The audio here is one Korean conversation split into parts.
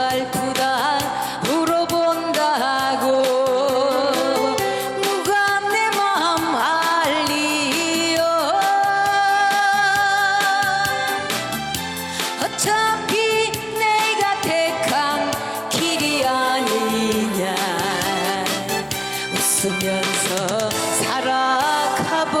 구달구달 물어본다고. 누가 내 마음 알리요? 어차피 내가 택한 길이 아니냐. 웃으면서 살아가보자.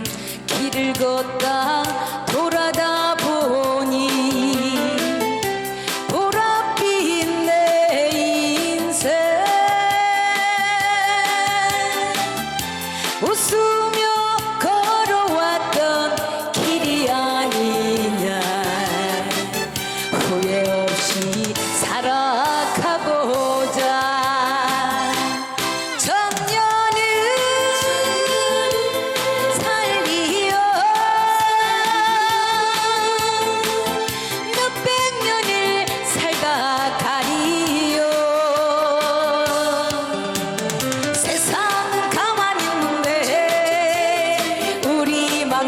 길을 걷다 돌아다 보니 보랏빛 내 인생.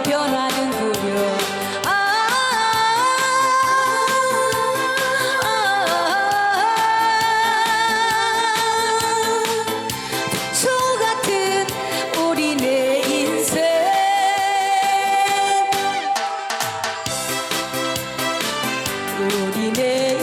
변하는군요 아, 아, 아, 아. 같은 우리 내 인생. 우리 내